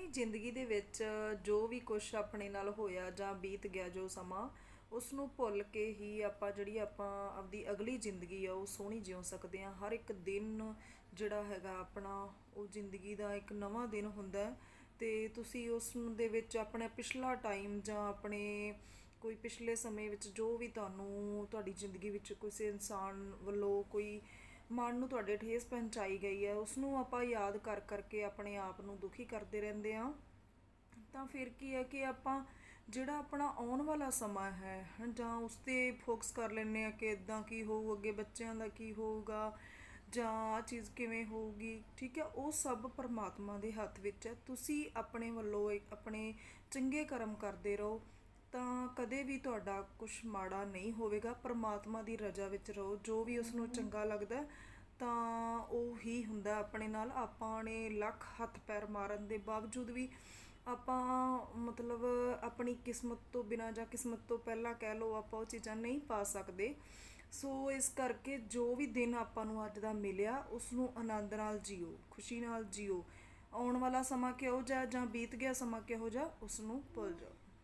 ਆਪਣੀ ਜ਼ਿੰਦਗੀ ਦੇ ਵਿੱਚ ਜੋ ਵੀ ਕੁਝ ਆਪਣੇ ਨਾਲ ਹੋਇਆ ਜਾਂ ਬੀਤ ਗਿਆ ਜੋ ਸਮਾਂ ਉਸ ਨੂੰ ਭੁੱਲ ਕੇ ਹੀ ਆਪਾਂ ਜਿਹੜੀ ਆਪਾਂ ਆਪਦੀ ਅਗਲੀ ਜ਼ਿੰਦਗੀ ਆ, ਉਹ ਸੋਹਣੀ ਜਿਉ ਸਕਦੇ ਆ ਹਰ ਇੱਕ ਦਿਨ ਜਿਹੜਾ ਹੈਗਾ ਆਪਣਾ, ਉਹ ਜ਼ਿੰਦਗੀ ਦਾ ਇੱਕ ਨਵਾਂ ਦਿਨ ਹੁੰਦਾ ਹੈ। ਤੇ ਤੁਸੀਂ ਉਸ ਦੇ ਵਿੱਚ ਆਪਣਾ ਪਿਛਲਾ ਟਾਈਮ ਜਾਂ ਆਪਣੇ ਕੋਈ ਪਿਛਲੇ ਸਮੇਂ ਵਿੱਚ ਜੋ ਵੀ ਤੁਹਾਨੂੰ ਤੁਹਾਡੀ ਜ਼ਿੰਦਗੀ ਵਿੱਚ ਕਿਸੇ ਇਨਸਾਨ ਵੱਲੋਂ ਕੋਈ ਮਨ ਨੂੰ ਤੁਹਾਡੇ ਠੇਸ ਪਹੁੰਚਾਈ ਗਈ ਹੈ ਉਸ ਨੂੰ ਆਪਾਂ ਯਾਦ ਕਰ ਕਰਕੇ ਆਪਣੇ ਆਪ ਨੂੰ ਦੁਖੀ ਕਰਦੇ ਰਹਿੰਦੇ ਆ ਤਾਂ ਫਿਰ ਕੀ ਹੈ ਕਿ ਆਪਾਂ ਜਿਹੜਾ ਆਪਣਾ ਆਉਣ ਵਾਲਾ ਸਮਾਂ ਹੈ, ਜਾਂ ਉਸ ਤੇ ਫੋਕਸ ਕਰ ਲੈਂਦੇ ਆ ਕਿ ਇਦਾਂ ਕੀ ਹੋਊ, ਅੱਗੇ ਬੱਚਿਆਂ ਦਾ ਕੀ ਹੋਊਗਾ, ਜਾਂ ਆਹ ਚੀਜ਼ ਕਿਵੇਂ ਹੋਊਗੀ, ਠੀਕ ਹੈ, ਉਹ ਸਭ ਪਰਮਾਤਮਾ ਦੇ ਹੱਥ ਵਿੱਚ ਹੈ। ਤੁਸੀਂ ਆਪਣੇ ਵੱਲੋਂ ਆਪਣੇ ਚੰਗੇ ਕਰਮ ਕਰਦੇ ਰਹੋ। ਤਾਂ ਕਦੇ ਵੀ ਤੁਹਾਡਾ ਕੁਝ ਮਾੜਾ ਨਹੀਂ ਹੋਵੇਗਾ, ਪਰਮਾਤਮਾ ਦੀ ਰਜ਼ਾ ਵਿੱਚ ਰਹੋ। ਜੋ ਵੀ ਉਸ ਨੂੰ ਚੰਗਾ ਲੱਗਦਾ ਤਾਂ ਉਹ ਹੀ ਹੁੰਦਾ ਆਪਣੇ ਨਾਲ। ਆਪਾਂ ਨੇ ਲੱਖ ਹੱਥ ਪੈਰ ਮਾਰਨ ਦੇ ਬਾਵਜੂਦ ਵੀ ਆਪਾਂ ਮਤਲਬ ਆਪਣੀ ਕਿਸਮਤ ਤੋਂ ਬਿਨਾਂ ਜਾਂ ਕਿਸਮਤ ਤੋਂ ਪਹਿਲਾਂ ਕਹਿ ਲਓ, ਆਪਾਂ ਉਹ ਚੀਜ਼ਾਂ ਨਹੀਂ ਪਾ ਸਕਦੇ। ਸੋ ਇਸ ਕਰਕੇ ਜੋ ਵੀ ਦਿਨ ਆਪਾਂ ਨੂੰ ਅੱਜ ਦਾ ਮਿਲਿਆ ਉਸ ਨੂੰ ਆਨੰਦ ਨਾਲ ਜੀਓ, ਖੁਸ਼ੀ ਨਾਲ ਜੀਓ। ਆਉਣ ਵਾਲਾ ਸਮਾਂ ਕਿਹੋ ਜਿਹਾ ਜਾਂ ਬੀਤ ਗਿਆ ਸਮਾਂ ਕਿਹੋ ਜਿਹਾ ਉਸ ਨੂੰ ਭੁੱਲ ਜਾਓ।